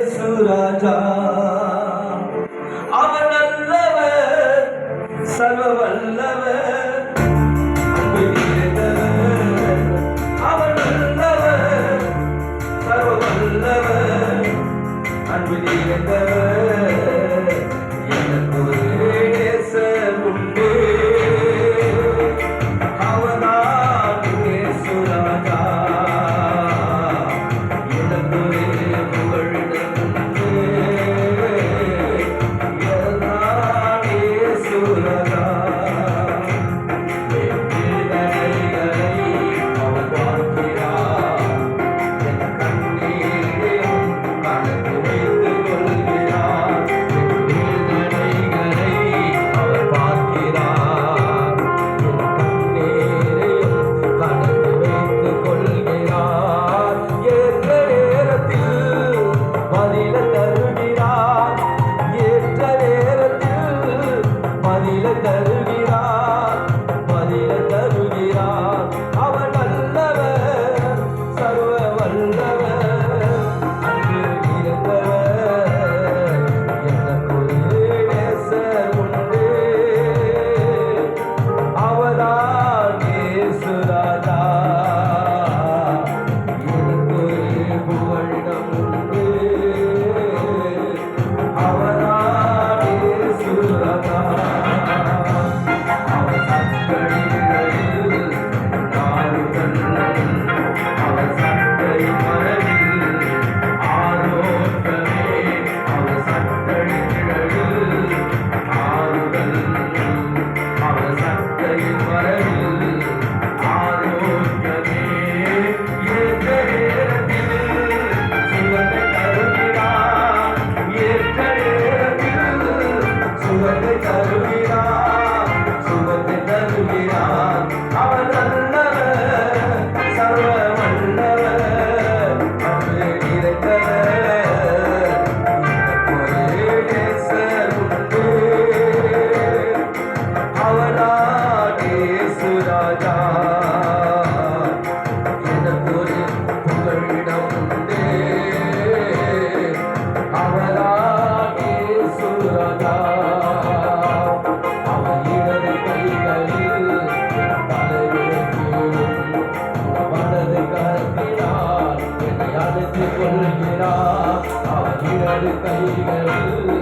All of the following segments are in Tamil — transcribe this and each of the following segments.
ராஜா அவன் நல்லவர் சர்வ வல்லவர். வீரா ஆயிரடு கைகளில்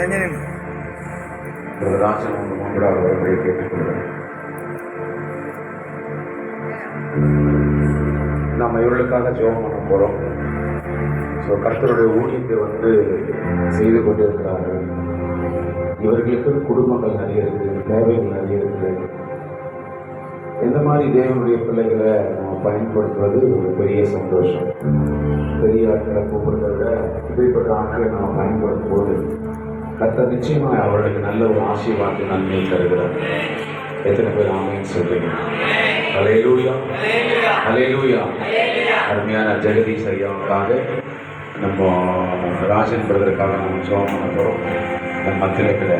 எங்களில் நாம் இவர்களுக்காக ஜோம் பண்ண போகிறோம் ஸோ கர்த்தருடைய ஊழியத்தை வந்து செய்து கொண்டிருக்கிறார்கள். இவர்களுக்கு குடும்பங்கள் நிறைய இருக்குது தேவைகள் நிறைய இருக்குது. இந்த மாதிரி தேவனுடைய பிள்ளைகளை நம்ம பயன்படுத்துவது ஒரு பெரிய சந்தோஷம். பெரிய ஆட்களை கூப்பிடுறத இப்படிப்பட்ட ஆட்களை நம்ம பயன்படுத்தும் போது கர்த்தர் நிச்சயமாக அவர்களுக்கு நல்ல ஒரு ஆசீர்வாதத்தை நன்மையை தருகிறார் எத்தனை பேர் ஆமைன்னு சொல்றீங்க? அலையலூயா அலையலூயா அருமையான ஜெகதீஷ் ஐயாவுக்காக நம்ம ராஜன் பிரதருக்காக நம்ம ஜோம் பண்ண போகிறோம் நம்ம மத்தியில் இருக்கிற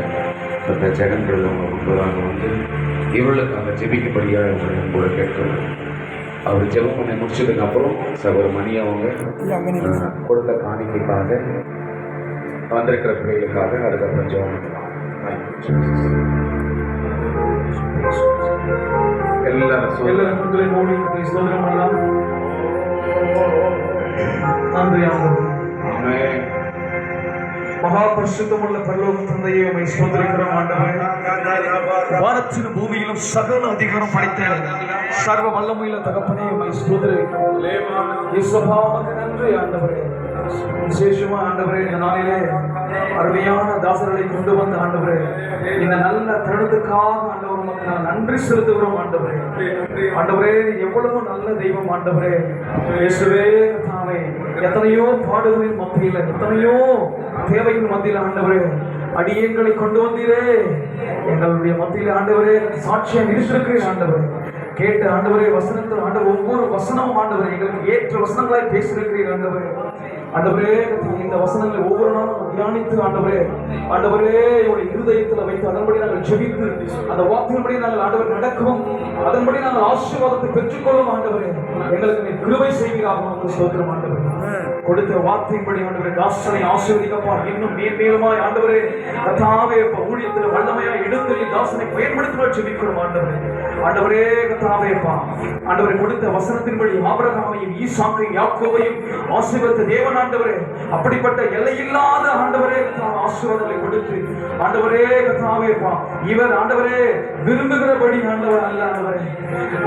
ஜெகன் பிரதர் முன்பதாக வந்து இவர்களுக்காக ஜெபிக்கப்படியாக இவங்களை கூட கேட்கிறோம் அவர் ஜெபம் பண்ணி முடிச்சதுக்கு அப்புறம் சகோதர மணி அவங்க கொடுத்த காணிக்கைக்காக வந்திருக்கிற பிள்ளைகளுக்காக அதுக்கப்புறம் ஜெபம் பண்ணலாம் எல்லாரும் எல்லாரும் கண்களை மூடி ஸ்தோத்திரம் பண்ணலாம். நன்றி. ஆமென். மகா பரிசுத்தமுள்ள பரலோக தந்தையை உம்மை ஸ்தோத்திரிக்கிறோம் ஆண்டவரே. வானத்திலும் பூமியிலும் சகல அதிகாரம் படைத்த சர்வ வல்லமையில தகப்பனே நன்றி ஆண்டவரே. விசேஷமா ஆண்டவரே இந்த நாளிலே அருமையான தாசர்களை கொண்டு வந்த ஆண்டவரே இந்த நல்ல தருணத்துக்காக ஆண்டவர் உமக்கு நான் நன்றி செலுத்துகிறோம் ஆண்டவரே. ஆண்டவரே எவ்வளவு நல்ல தெய்வம் ஆண்டவரே. இயேசுவே தாமே எத்தனையோ பாடுகளின் மத்தியில் எத்தனையோ தேவையின் மத்தியில் ஆண்டவரே அடியங்களை கொண்டு வந்தீரே. எங்களுடைய மத்தியில் ஆண்டவரே சாட்சியம் இருக்கிறேன் ஆண்டவரே. கேட்ட ஆண்டவரே வசனத்தில் ஆண்டவர் ஒவ்வொரு வசனமும் ஆண்டவரே எங்களுக்கு ஏற்ற வசனங்களாய் பேசியிருக்கிறீர் ஆண்டவரே. ஆண்டவரே இந்த வசனங்களை ஒவ்வொரு நாளும் தியானித்து ஆண்டவரே ஆண்டவரே என்னுடைய இருதயத்தில் வைத்து அதன்படி நாங்கள் ஜெபித்து அந்த வார்த்தையின்படி நாங்கள் ஆண்டவர் நடக்கவும் அதன்படி நாங்கள் ஆசீர்வாதத்தை பெற்றுக்கொள்ளும் ஆண்டவரே. எங்களுக்கு நீ கிருவை செய்வீராக சோதனம் ஆண்டவரே. கொடுத்த வார்த்தையின்படி ஆண்டவரே தாசனை ஆசீர்வதிக்கப்பார் இன்னும் மேன்மேலுமாய் ஆண்டவரே கத்தாவே ஊழியத்தில் வல்லமையா எடுத்து தாசனை பயன்படுத்துவார் ஜெபிக்கிறோம் ஆண்டவரே. ஆண்டவரே கத்தாவேப்பா ஆண்டவரே கொடுத்த வசனத்தின்படி ஆபரகாமையும் ஈசாக்கையும் யாக்கோவையும் ஆசீர்வதித்த தேவன் ஆண்டவரே. அப்படிப்பட்ட எல்லையில்லாத ஆண்டவரே ஆசீர்வாதங்களை கொடுத்து ஆண்டவரே கத்தாவேப்பா இவர் ஆண்டவரே விரும்புகிறபடி ஆண்டவர் அல்ல ஆண்டவரே.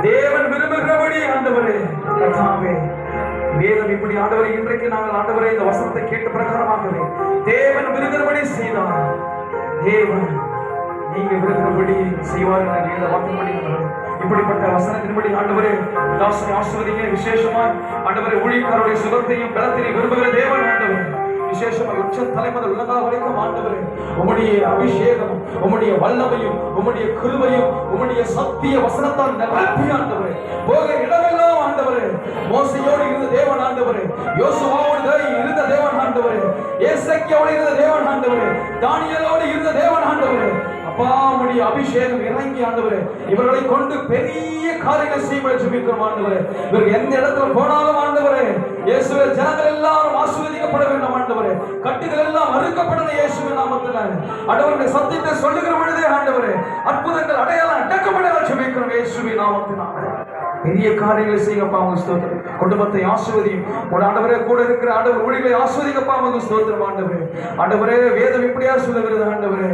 தேவன் விரும்புகிறபடி ஆண்டவரே கத்தாவே. வேதம் இப்படி ஆண்டவரை இன்றைக்கு நாங்கள் ஆண்டவரை இந்த வசனத்தை கேட்ட பிரகாரமாகவே தேவன் விருதுபடி செய்தார் தேவன் நீங்க விருதுபடி செய்வார் என வேத வாக்குப்படி ஆண்டவரே. இப்படிப்பட்ட வசனத்தின்படி ஆண்டவரே தாசனை ஆசிர்வதிங்க விசேஷமா ஆண்டவரை ஊழியக்காரருடைய சுகத்தையும் பலத்தையும் விரும்புகிற தேவன் ஆண்டவர் விசேஷமாக உச்ச தலைமுதல் உள்ளதா வரைக்கும் ஆண்டவரே உம்முடைய அபிஷேகம் உம்முடைய வல்லமையும் உம்முடைய கிருபையும் உம்முடைய சத்திய வசனத்தால் நிரப்பி ஆண்டவரே போக இடமெல்லாம் ஆண்டவரே. மோசையோடு இருந்த தேவன் ஆண்டவரே. யோசுவாவோடு இருந்த தேவன் ஆண்டவரே. ஏசக்கியோடு இருந்த தேவன் ஆண்டவரே. தானியலோடு இருந்த தேவன் ஆண்டவரே. அப்பா உம்முடைய அபிஷேகம் இறங்கி ஆண்டவரே. இவர்களை கொண்டு பெரிய காரியங்கள் செய்ய ஜெபிக்கிறோம் ஆண்டவரே. இவர்கள் எந்த இடத்துல போனாலும் ஆண்டவரே. இயேசுவே ஜனங்கள் எல்லாரும் ஆசீர்வதிக்கப்பட வேண்டும் ஆண்டவரே. கட்டுகள் எல்லாம் அறுக்கப்படணும் இயேசுவின் நாமத்தில். ஆண்டவருடைய சத்தியத்தை சொல்லுகிற பொழுதே ஆண்டவரே. அற்புதங்கள் அடையாளம் அடக்கப்பட ஜெபிக்கிறோம் இயேசுவின் நாமத்தினாலே. பெரிய காரியங்களை செய்யப்பா உங்க ஸ்தோத்திரம். குடும்பத்தை ஆசுவதியும் ஒரு ஆண்டவரே கூட இருக்கிற ஆண்டவர் ஊழிகளை ஆஸ்வதிக்கப்பா உங்க ஸ்தோத்திரம் ஆண்டவரே. ஆண்டவரே வேதம் இப்படியா சொல்லுகிறது ஆண்டவரே.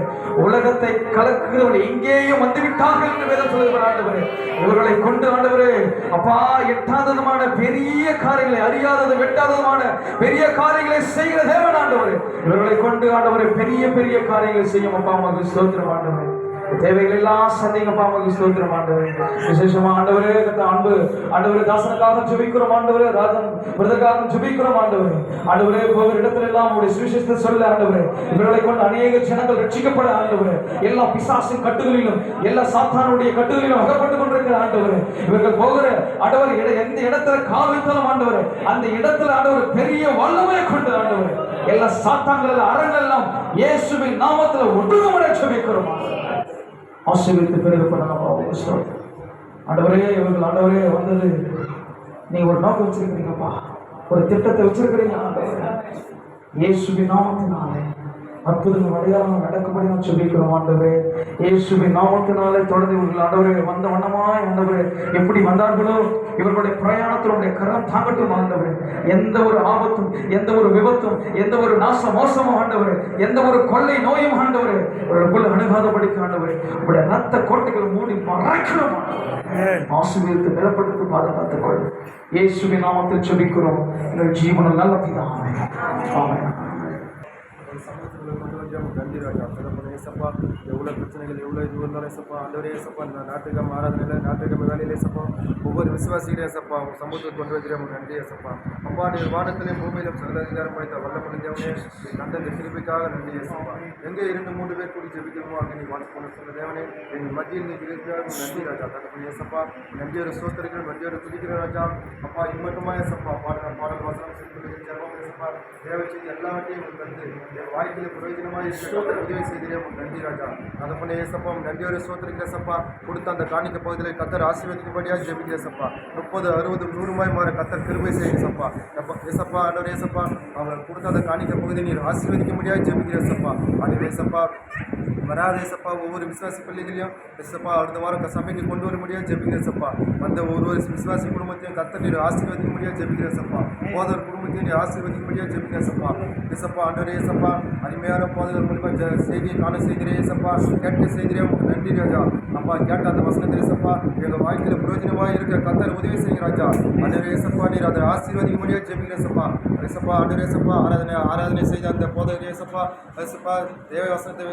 உலகத்தை கலக்குகிறவர்கள் எங்கேயும் வந்துவிட்டார்கள் என்று வேதம் சொல்லுகிற ஆண்டவரே. இவர்களை கொண்டு ஆண்டவரே அப்பா எட்டாததுமான பெரிய காரியங்களை அறியாதது வெட்டாததுமான பெரிய காரியங்களை செய்கிற தேவன் ஆண்டவரே. இவர்களை கொண்டு ஆண்டவரே பெரிய பெரிய காரியங்களை செய்யும் அப்பா உங்க ஸ்தோத்திரம் ஆண்டவரே. தேவைகள் எல்லாம் சந்திங்கப்பா உங்களுக்கு ஸ்தோத்திரம் ஆண்டவர். விசேஷமா ஆண்டவரே கத்த அன்பு. ஆண்டவரே தாசனுக்காக ஜெபிக்கிறோம் ஆண்டவரே ராஜன் விருதுக்காக ஜெபிக்கிறோம் ஆண்டவரே. ஆண்டவரே போகிற இடத்துல எல்லாம் உங்களுடைய சுவிசேஷத்தை சொல்ல ஆண்டவரே. இவர்களை கொண்டு அநேக ஜனங்கள் ரட்சிக்கப்பட ஆண்டவரே. எல்லா பிசாசின் கட்டுகளிலும் எல்லா சாத்தானுடைய கட்டுகளிலும் அகப்பட்டு கொண்டிருக்கிற ஆண்டவரே. இவர்கள் போகிற ஆண்டவர் இட- எந்த இடத்துல கால் வைத்தாலும் ஆண்டவரே அந்த இடத்துல ஆண்டவர் பெரிய வல்லமையை கொண்டு ஆண்டவரே. எல்லா சாத்தான்கள் அரங்கள் எல்லாம் இயேசுவின் நாமத்துல ஒட்டுக்கமுறை ஜெபிக்கிறோம் ஆசீர்வித்து பிறகு பண்ணலாம் ஆண்டவரே இவர்கள் ஆண்டவரே வந்தது. நீங்கள் ஒரு நோக்கம் வச்சிருக்கிறீங்கப்பா. ஒரு திட்டத்தை வச்சிருக்கிறீங்க ஆண்டவரே. இயேசுவின் நாமத்தினாலே. அற்புதங்கள் அடையாளம் நடக்கும்படி நான் சொல்லிக்கிறோம் ஆண்டவரே. இயேசுவின் நாமத்தினாலே தொடர்ந்து இவர்கள் ஆண்டவரே வந்த வண்ணமாய் ஆண்டவரே. எப்படி வந்தார்களோ? இவர்களுடைய பிரயாணத்தில் உடைய கரம் தாங்கட்டும் ஆண்டவரே. எந்த ஒரு ஆபத்தும் எந்த ஒரு விபத்தும் எந்த ஒரு நாச மோசமும் ஆண்டவரே. எந்த ஒரு கொள்ளை நோயும் ஆண்டவரே. இவர்களுக்குள்ள அணுகாதபடிக்கு ஆண்டவரே. உங்களுடைய ரத்த கோட்டைகள் மூடி மறைக்கணும் ஆசீர்வதித்து பலப்படுத்தி பாதுகாத்துக் கொள். இயேசுவின் நாமத்தில் செபிக்கிறோம் எங்கள் ஜீவனம் நல்ல பிதாவே. ஆமென். ఉద్యమం గంభీరంగా கொஞ்சம் எவ்வளோ பிரச்சனைகள் எவ்வளோ இது இருந்தாலும் ஏசப்பா ஆண்டவரே ஏசப்பா இந்த நாட்டுக்கு ஆராதனையில் நாட்டுக்கு வேலையில் ஏசப்பா. ஒவ்வொரு விசுவாசிகளே ஏசப்பா உங்கள் சமூகத்துக்கு கொண்டு வைக்கிறேன் உங்களுக்கு நன்றி ஏசப்பா. அப்பா நீ வானத்திலையும் பூமியிலும் சகல அதிகாரம் படைத்த வல்ல முடிஞ்சவனே நீ தந்த இந்த கிருபிக்காக நன்றி ஏசப்பா. எங்கே இரண்டு மூன்று பேர் கூடி ஜெபிக்கிறோமோ அங்கே நீ வாழ்த்து கொண்டு சொல்ல தேவனே. எங்கள் மத்தியில் நீ இருக்கிறார் நன்றி ராஜா தகப்பன் இயேசப்பா நன்றி ஒரு சோத்தரிக்கிற நன்றி ஒரு துதிக்கிற ராஜா. அப்பா இம்மட்டுமா இயேசப்பா பாடல் பாடல் வாசனம் சிறுபிள்ளைகள் ஜெபம் தேவை செய்தி எல்லாவற்றையும் உங்களுக்கு தந்து. என் வாழ்க்கையில் பிரயோஜனமாக உதவி செய்திலே நன்றி ராஜா. தகப்பனே ஏசப்பா நன்றி ஒரு சோத்தரிக்கிற சப்பா கொடுத்த அந்த காணிக்க பகுதியில் கத்தர் ஆசீர்வதிக்கும்படியாக ஜெபிக்கிற சப்பா முப்பது அறுபது நூறுமாய் மாற கத்தர் கிருபை செய்யுங்க சப்பா எப்பா ஏசப்பா ஆண்டவர் ஏசப்பா அவர் கொடுத்த அந்த காணிக்க பகுதியை நீர் ஆசீர்வதிக்கும்படியாக ஜெபிக்கிற சப்பா அது ஏசப்பா வராத ஏசப்பா ஒவ்வொரு விசுவாசி பள்ளிகளையும் ஏசப்பா அடுத்த வாரம் சபைக்கு கொண்டு வர முடியாது ஜெபிக்கிற சப்பா அந்த ஒவ்வொரு விசுவாசி குடும்பத்தையும் கத்தர் நீர் ஆசீர்வதிக்க முடியாது ஜெபிக்கிற சப்பா போதவர் குடும்பம் நீர் நீ முடியாது ஜெபிக்கிற சப்பா ஏசப்பா ஆண்டவரே ஏசப்பா. அருமையான போதவர் மூலிமா ஜ செய்தியை காண செய்கிறே ஏசப்பா. கேட்டு செய்கிறே உங்களுக்கு நன்றி ராஜா. அப்பா கேட்ட அந்த வசனத்தை ஏசப்பா எங்கள் வாழ்க்கையில் பிரயோஜனமாக இருக்க கத்தர் உதவி செய்கிற ராஜா. ஆண்டவரே ஏசப்பா நீர் அதை ஆசீர்வதிக்க முடியாது ஜெபிக்கிற சப்பா ஏசப்பா ஆண்டவரே ஏசப்பா. ஆராதனை ஆராதனை செய்த அந்த போதவர் ஏசப்பா. ஏசப்பா தேவை வசனத்தை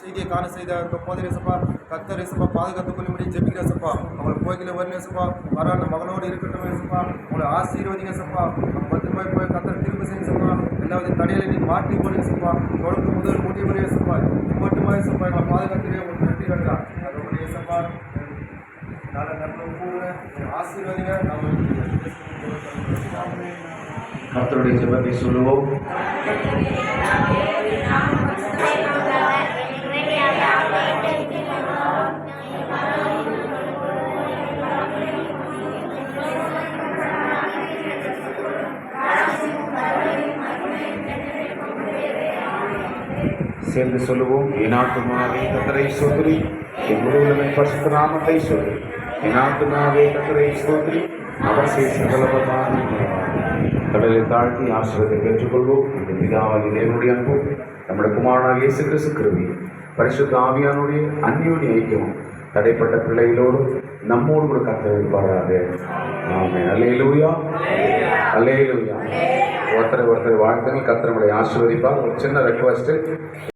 செய்தியை காண செய்த அந்த போதர் ஏசப்பா. கத்தர் ஏசப்பா பாதுகாத்துக் கொள்ளும்படி ஜெபிக்கிற சப்பா அவங்களுக்கு கோயிலில் வரணும் ஏசப்பா வர அந்த மகனோடு இருக்கட்டும் ஏசப்பா உங்களை ஆசீர்வதிங்க சப்பா நம்ம பத்திரமாய் போய் கத்தர் திரும்ப செய்ய ஏசப்பா எல்லாவது தடையில நீ மாற்றி போடு ஏசப்பா தொடர்ந்து முதல் முடிவு வரை ஏசப்பா மட்டுமா ஏசப்பா எங்களை பாதுகாத்துவே உங்களுக்கு நன்றி ராஜா அதோட ஏசப்பா நல்ல நல்ல கூட ஆசீர்வதிங்க. நம்ம கத்தருடைய ஜபத்தை சொல்லுவோம். சேர்ந்து சொல்லுவோம் ஏனாட்டுமாவே கத்தரை சோதரி. என் முழுவதுமை பரிசுத்த நாமத்தை சொல்லி ஏனாட்டுமாவே கத்தரை சோதரி. அவர் செய்ய கடலை தாழ்த்தி ஆசிரியத்தை பெற்றுக்கொள்வோம். இந்த பிதாவாகி தேவனுடைய அன்பும் நம்முடைய குமாரனாக இயேசு கிறிஸ்து கிருபி பரிசுத்த ஆவியானுடைய அந்யோனி ஐக்கியம் தடைப்பட்ட பிள்ளைகளோடு நம்மோடு கூட கத்தர் இருப்பாராக. ஆமே அல்லேலூயா. அல்லேலூயா. ஒருத்தரை ஒருத்தர் வாழ்த்துங்கள். கத்தர் நம்மளை ஆசீர்வதிப்பார். ஒரு சின்ன ரெக்வஸ்ட்டு